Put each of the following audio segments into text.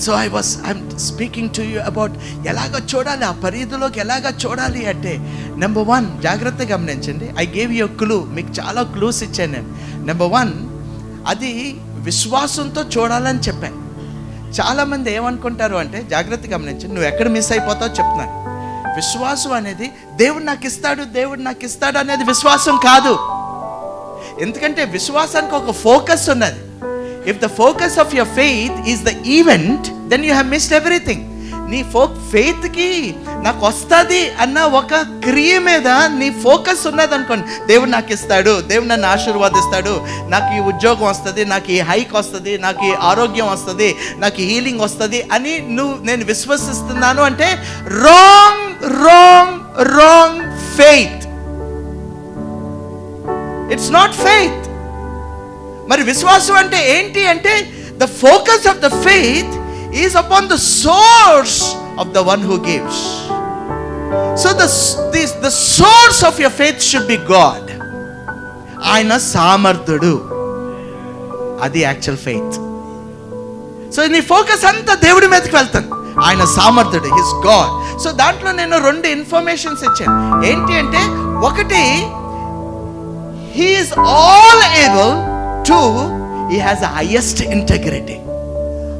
And so I was I'm speaking to you about ఎలాగ చూడాలి ఆ పరిధిలోకి ఎలాగ చూడాలి అంటే నెంబర్ వన్ జాగ్రత్తగా గమనించండి. ఐ గేవ్ యూ క్లూ మీకు చాలా క్లూస్ ఇచ్చాను నేను. నెంబర్ వన్ అది విశ్వాసంతో చూడాలని చెప్పాను. చాలామంది ఏమనుకుంటారు అంటే జాగ్రత్తగా గమనించండి. నువ్వు ఎక్కడ మిస్ అయిపోతావు చెప్తున్నాను. విశ్వాసం అనేది దేవుడు నాకు ఇస్తాడు దేవుడు నాకు ఇస్తాడు అనేది విశ్వాసం కాదు. ఎందుకంటే విశ్వాసానికి ఒక ఫోకస్ ఉన్నది. If the focus of your faith is the event then you have missed everything నీ ఫో ఫెయిత్కి నాకు వస్తుంది అన్న ఒక క్రియ మీద నీ ఫోకస్ ఉన్నది అనుకోండి దేవుడు నాకు ఇస్తాడు దేవుడు నన్ను ఆశీర్వాదిస్తాడు. నాకు ఈ ఉద్యోగం వస్తుంది నాకు ఈ హైక్ వస్తుంది నాకు ఈ ఆరోగ్యం వస్తుంది నాకు హీలింగ్ వస్తుంది అని నువ్వు నేను విశ్వసిస్తున్నాను అంటే wrong wrong wrong faith it's not faith మరి విశ్వాసం అంటే ఏంటి అంటే the focus of the faith is upon the source of the one who gives so the the source of your faith should be God ఆయన సామర్థుడు. అది actual faith so నీ focus అంతా దేవుడి మీదకి వెళ్తాను ఆయన సామర్థుడు హిస్ గాడ్ సో దాంట్లో నేను రెండు ఇన్ఫర్మేషన్స్ ఇచ్చాను. ఏంటి అంటే ఒకటి he is all able to he has highest integrity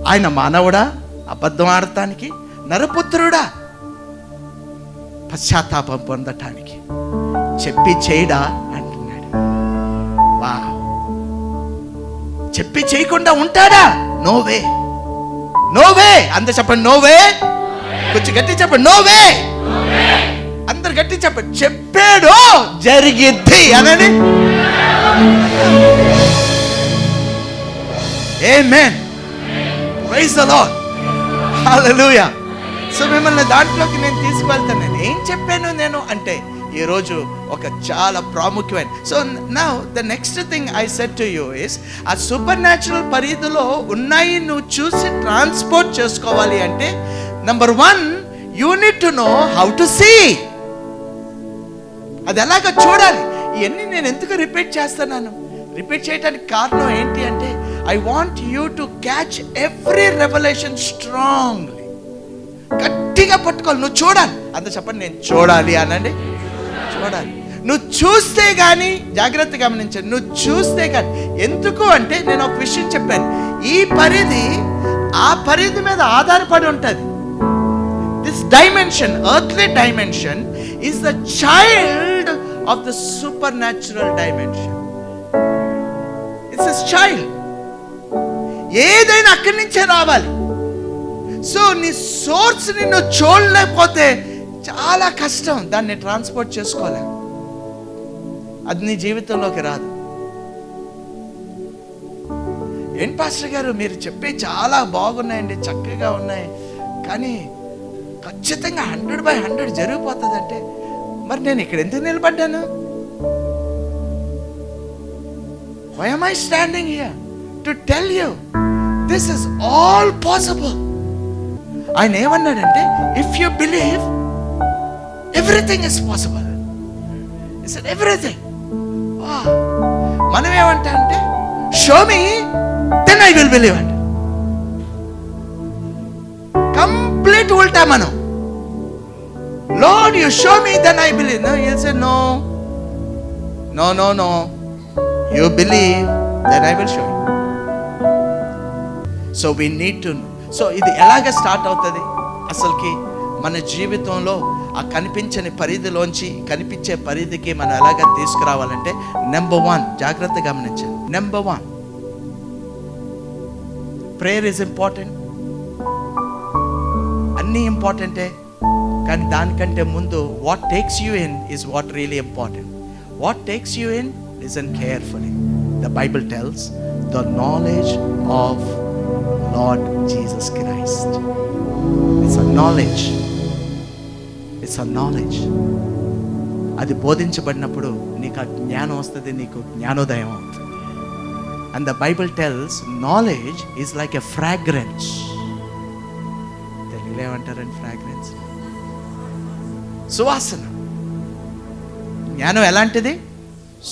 ఆయన మానవుడా అబద్ధం ఆడటానికి నరపుత్రుడా. పశ్చాత్తాపం పొందటానికి. చెప్పి చేయడా అంటున్నాడు. వా చెప్పి చేయకుండా ఉంటాడా? నోవే నోవే అందరు చెప్పండి నోవే కొంచెం గట్టి చెప్పండి నోవే అందరు గట్టి చెప్పండి. చెప్పాడు జరిగిద్ది అనని Amen. Praise the hallelujah so మిమ్మల్ని దాంట్లోకి నేను తీసుకువెళ్తాను నేను ఏం చెప్పాను నేను అంటే ఈరోజు ఒక చాలా ప్రాముఖ్యమైన. సో నా the next thing I said to you is a supernatural పరిధిలో ఉన్నాయి నువ్వు చూసి ట్రాన్స్పోర్ట్ చేసుకోవాలి అంటే number one you need to know how to see అది ఎలాగ చూడాలి. ఇవన్నీ నేను ఎందుకు రిపీట్ చేస్తున్నాను? రిపీట్ చేయడానికి కారణం ఏంటి అంటే I want you to catch every revolution strongly గట్టిగా పట్టుకోవాలి. నువ్వు చూడాలి. అంత చెప్పండి నేను చూడాలి అనండి. చూడాలి. నువ్వు చూస్తే కానీ జాగ్రత్త గమనించండి. నువ్వు చూస్తే కానీ ఎందుకు అంటే నేను ఒక విషయం చెప్పాను. ఈ పరిధి ఆ పరిధి మీద ఆధారపడి ఉంటుంది. This dimension earthly dimension is the child of the supernatural dimension it's as child ఏదైనా అక్కడి నుంచే రావాలి. సో నీ సోర్స్ నిన్ను చూడలేకపోతే చాలా కష్టం దాన్ని ట్రాన్స్పోర్ట్ చేసుకోలే అది నీ జీవితంలోకి రాదు. ఏం పాస్టర్ గారు మీరు చెప్పే చాలా బాగున్నాయండి చక్కగా ఉన్నాయి. కానీ ఖచ్చితంగా హండ్రెడ్ బై హండ్రెడ్ జరిగిపోతుందంటే మరి నేను ఇక్కడ ఎందుకు నిలబడ్డాను? Why I standing here to tell you this is all possible ఆయన ఏమన్నాడంటే if you believe everything is possible is everything మనం ఏమంటా అంటే show me then I will believe అంట. కంప్లీట్ ఉల్టా మనం Lord you show me then I believe no you say no no no no you believe then I will show you so we need to so ఇది ఎలాగ start అవుతుంది? అసలుకి మన జీవితంలో ఆ కనిపించని పరిధిలోంచి కనిపించే పరిధికి మనం ఎలాగ తీసుకురావాలంటే నెంబర్ వన్ జాగ్రత్త గమనించండి number one prayer is important అన్నీ ఇంపార్టెంటే కానీ దానికంటే ముందు what takes you in is what really important what takes you in is an carefully the Bible tells the knowledge of Lord Jesus Christ. It's a knowledge. It's a knowledge. అది బోధించబడినప్పుడు నీకు ఆ జ్ఞానం వస్తుంది నీకు జ్ఞానోదయం అవుతుంది and the Bible tells knowledge is like a fragrance తెలుగులో ఏమంటారండి ఫ్రాగ్రెన్స్ సువాసన జ్ఞానం ఎలాంటిది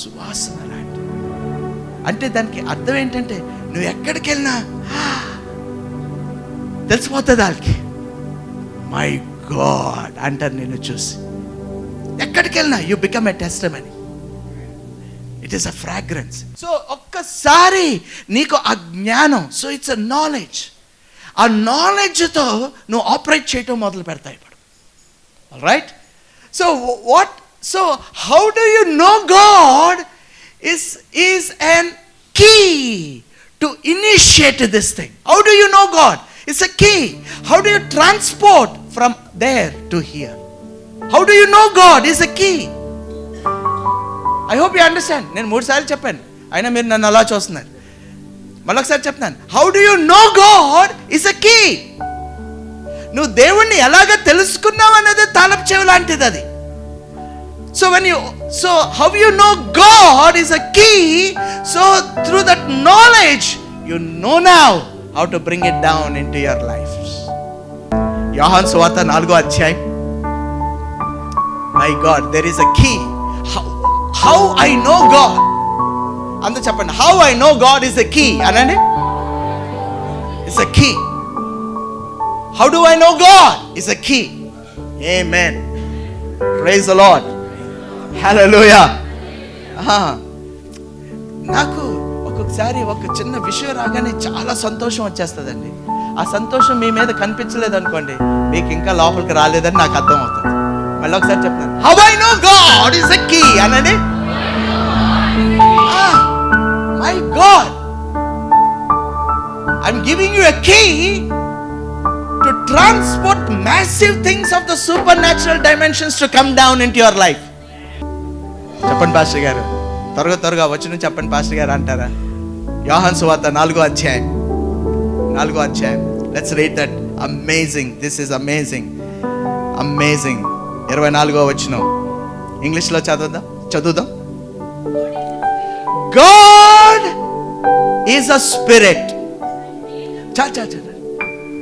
సువాసన లాంటిది అంటే దానికి అర్థం ఏంటంటే నువ్వు ఎక్కడికి వెళ్ళినా తెలిసిపోతుంది వాళ్ళకి మై గాడ్ అంటారు నేను చూసి. ఎక్కడికి వెళ్ళినా you become a testimony it is a fragrance so ఒక్కసారి నీకు ఆ జ్ఞానం సో ఇట్స్ అ నాలెడ్జ్ ఆ నాలెడ్జ్తో నువ్వు ఆపరేట్ చేయటం మొదలు పెడతావు ఇప్పుడు. Right so what so how do you know God is is an key to initiate this thing how do you know God it's a key how do you transport from there to here how do you know God is a key I hope you understand నేను మూడు సార్లు చెప్పాను. అయినా మీరు నన్ను అలా చూస్తున్నారు. మళ్ళొకసారి చెప్తున్నాను. How do you know God is a key నువ్వు దేవుణ్ణి ఎలాగ తెలుసుకున్నావు అనేది తాళపు చెవి లాంటిది అది. So when you so how you know God is a key so through that knowledge you know now how to bring it down into your life Yohan సువార్త నాలుగో అధ్యాయం. My God there is a key how I know God అందు చెప్పండి how I know God is a key అనండి. It's a key how do I know God is a key amen praise the hello hallelujah నాకు ఒకసారి ఒక చిన్న విషయం రాగానే చాలా సంతోషం వచ్చేస్తుందండి. ఆ సంతోషం మీ మీద కనిపించలేదు అనుకోండి మీకు ఇంకా లోపలికి రాలేదని నాకు అర్థం అవుతుంది మళ్ళీ ఒకసారి చెప్తాను. How I know God is a key అనండి. My God I'm giving you a key transport massive things of the supernatural dimensions to come down in your life చెప్పండి పాస్టర్ గారు. త్వరగా త్వరగా వచ్చిన చెప్పండి పాస్టర్ గారు అంటారా? యోహాన్ సువార్త నాలుగో అధ్యాయం. నాలుగో అధ్యాయం. Let's read that amazing this is amazing amazing ఇరవై నాలుగో వచ్చిన ఇంగ్లీష్లో చదువుదాం? చదువుదాం. గాడ్ ఈజ్ అ స్పిరిట్ చా చా చా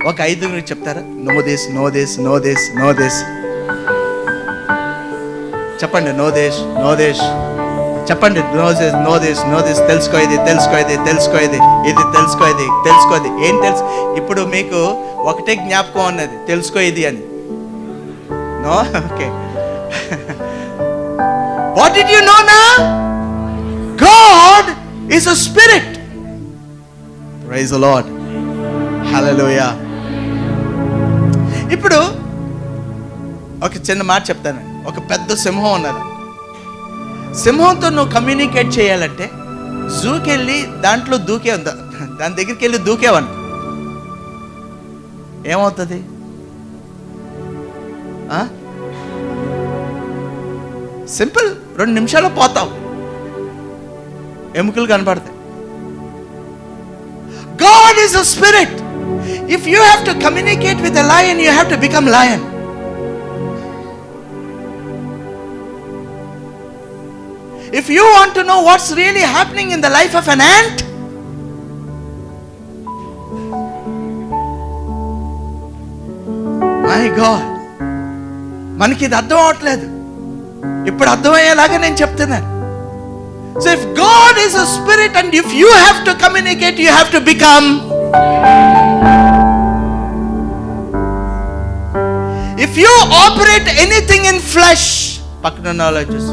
ఒక ఐదుగురు చెప్తారా? నో దేశ్ నో దేశ్ నో దేశ్ నో దేశ్ చెప్పండి. నో దేశ్ నో దేశ్ చెప్పండి. Know this know this know this తెలుసుకో ఇది తెలుసుకో ఇది తెలుసుకో ఇది ఇది తెలుసుకో ఇది తెలుసుకో ఇది ఏం తెలుసు? ఇప్పుడు మీకు ఒకటే జ్ఞాపకం ఉన్నది తెలుసుకో ఇది అని. Know? Okay. What did you know నా God is a spirit praise the Lord hallelujah ఇప్పుడు ఒక చిన్న మాట చెప్తాను ఒక పెద్ద సింహం ఉన్నది. సింహంతో నువ్వు కమ్యూనికేట్ చేయాలంటే జూకెళ్ళి దాంట్లో దూకే ఉందా? దాని దగ్గరికి వెళ్ళి దూకేవను. ఏమవుతుంది? సింపుల్ రెండు నిమిషాలు పోతావు. ఎముకలు కనపడతాయి. God is a spirit. If you have to communicate with a lion, you have to become lion. If you want to know what's really happening in the life of an ant, my God మనకి ఇది అర్థం అవట్లేదు. ఇప్పుడు అర్థమయ్యేలాగా నేను చెప్తున్నాను. So if God is a spirit and if you have to communicate you have to become if you operate anything in flesh పక్కన knowledges